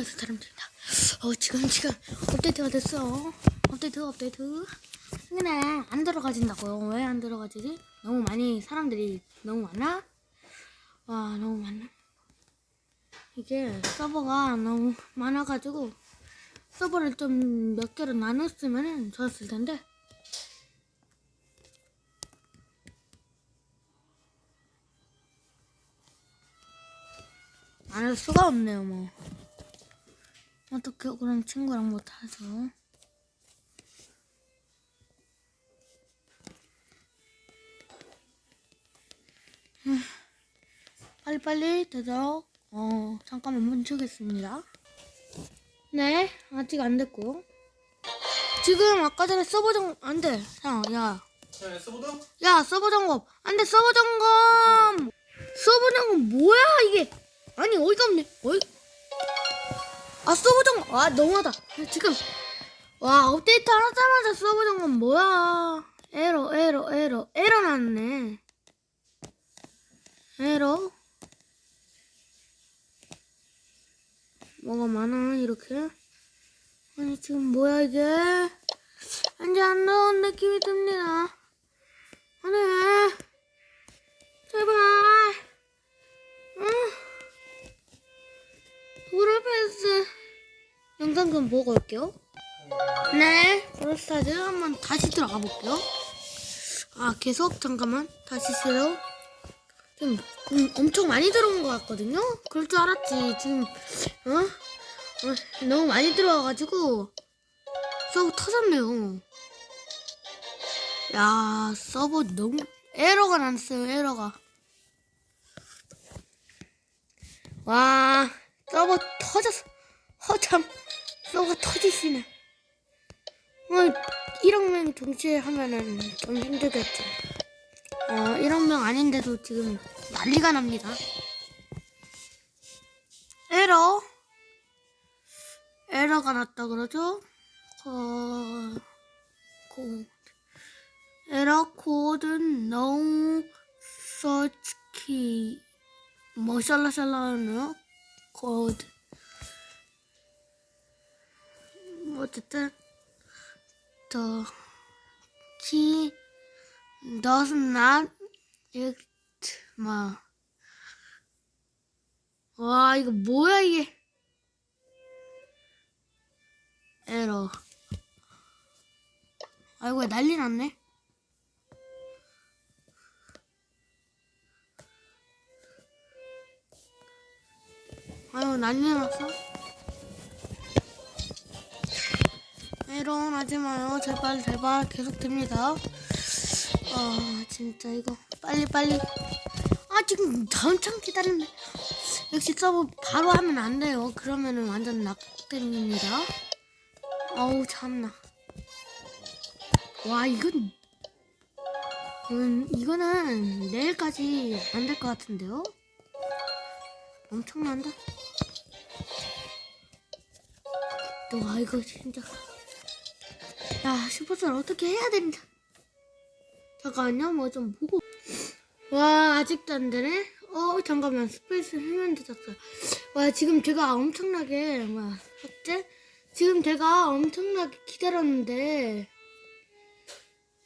안녕하세요 사람들입니다 어 지금 지금 업데이트가 됐어 업데이트 업데이트 근데 안 들어가진다고요 왜 안 들어가지지? 너무 많이 사람들이 너무 많아? 와 너무 많나? 이게 서버가 너무 많아가지고 서버를 좀 몇 개로 나눴으면 좋았을 텐데 안할 수가 없네요 뭐 어떻게 그럼 친구랑 못해서? 음, 빨리빨리 되도록. 어 잠깐만 멈추겠습니다. 네 아직 안 됐고. 지금 아까 전에 서버 점 안돼. 야야. 네, 서보다? 야 서버 점검. 안돼 서버 점검! 서버 점검 뭐야 이게? 아니 어이가 없네. 어이 아 서버 점검 아 너무하다. 지금 와 업데이트 하자마자 서버 점검 뭐야? 에러 에러 에러 에러 났네. 에러? 뭐가 많아 이렇게? 아니 지금 뭐야 이게? 이제 안 나온 느낌이 듭니다 좀 보고 올게요. 네 브로스타즈 한번 다시 들어가 볼게요. 아 계속 잠깐만. 다시 쓰요 지금 음, 엄청 많이 들어온 것 같거든요? 그럴 줄 알았지. 지금 어? 어 너무 많이 들어와가지고 서버 터졌네요. 야 서버 너무 에러가 났어요 에러가. 와 서버 터졌어. 허참 서버 터지시네. 어, 1억 명 동시에 하면은 좀 힘들겠죠 어 1억 명 아닌데도 지금 난리가 납니다. 에러? 에러가 났다 그러죠? 어... 고... 에러 코드는 no search key 뭐 샬라샬라하네요 코드 어쨌든 the key does not act 뭐. 와 이거 뭐야 이게? 에러. 아이고 난리 났네? 아유 난리 났어 일어나지 마요. 제발 제발. 계속 됩니다. 아 진짜 이거 빨리 빨리. 아 지금 엄청 기다리네. 역시 서버 바로 하면 안 돼요. 그러면은 완전 낙됩니다. 어우 참나. 와 이건 음, 이거는 내일까지 안 될 것 같은데요? 엄청난다. 와 이거 진짜 야 슈퍼스타를 어떻게 해야 된다. 잠깐만요. 뭐 좀 보고. 와 아직도 안 되네? 어 잠깐만. 스페이스 해면 되졌어요 와 지금 제가 엄청나게 와 삭제? 지금 제가 엄청나게 기다렸는데.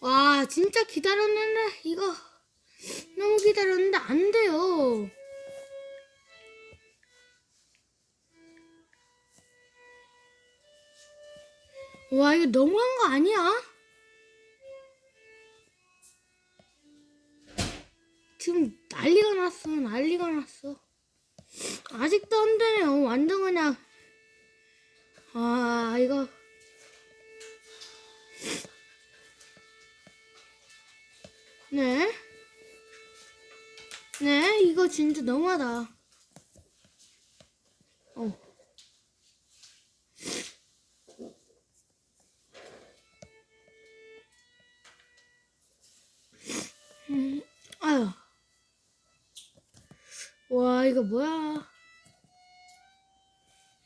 와 진짜 기다렸는데? 이거 너무 기다렸는데 안 돼요 와 이거 너무한 거 아니야? 지금 난리가 났어 난리가 났어 아직도 안 되네요 완전 그냥 아 이거 네. 네, 이거 진짜 너무하다. 와, 이거 뭐야.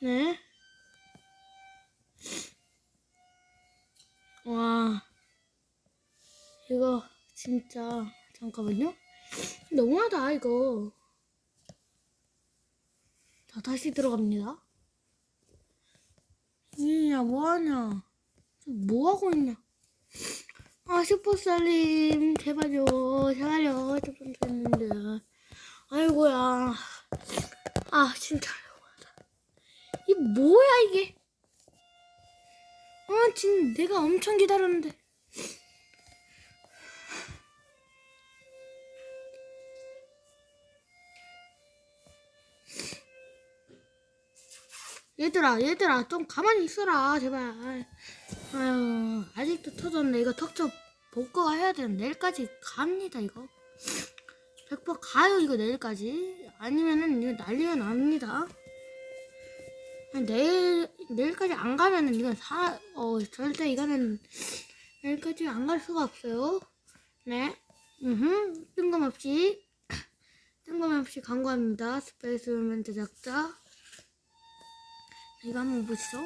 네. 와. 이거 진짜 잠깐만요. 너무하다 이거. 자 다시 들어갑니다. 뭐하냐, 뭐하냐. 뭐하고 있냐. 아, 슈퍼살림, 제발요, 제발요. 조금 됐는데. 아이고야. 아, 진짜. 이 뭐야, 이게. 아, 지금 내가 엄청 기다렸는데. 얘들아, 얘들아, 좀 가만히 있어라, 제발. 아유, 아직도 터졌네. 이거 턱저 복구가 해야 되는 내일까지 갑니다, 이거. 100% 가요, 이거 내일까지. 아니면은 이거 난리가 납니다. 내일, 내일까지 안 가면은 이건 사, 어, 절대 이거는 내일까지 안 갈 수가 없어요. 네. 음, 뜬금없이, 뜬금없이 광고합니다. 스페이스맨 제작자. 이거 한번 보시죠.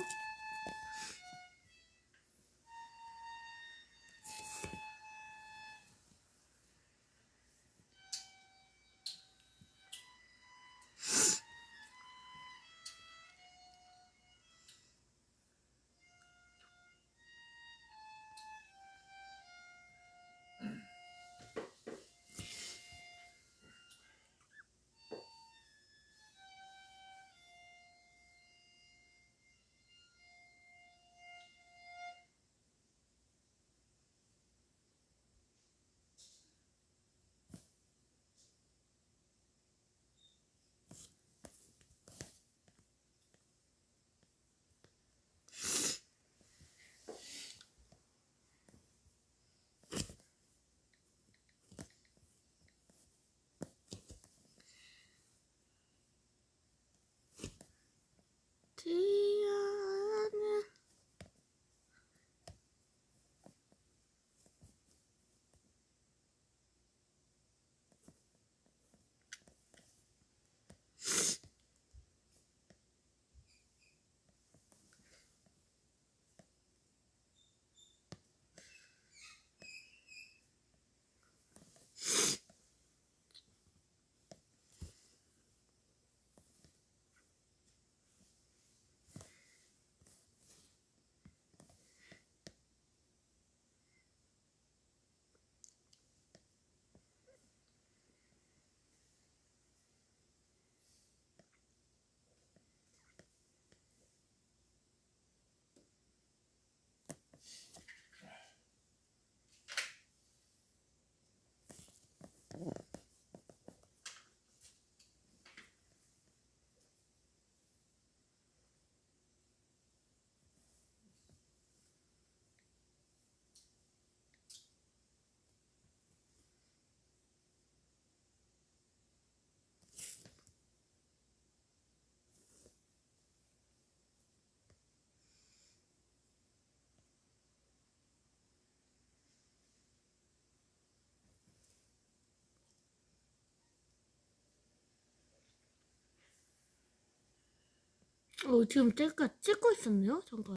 어, 지금 짤까 찍고 있었네요. 잠깐.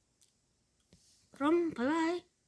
그럼 바이바이.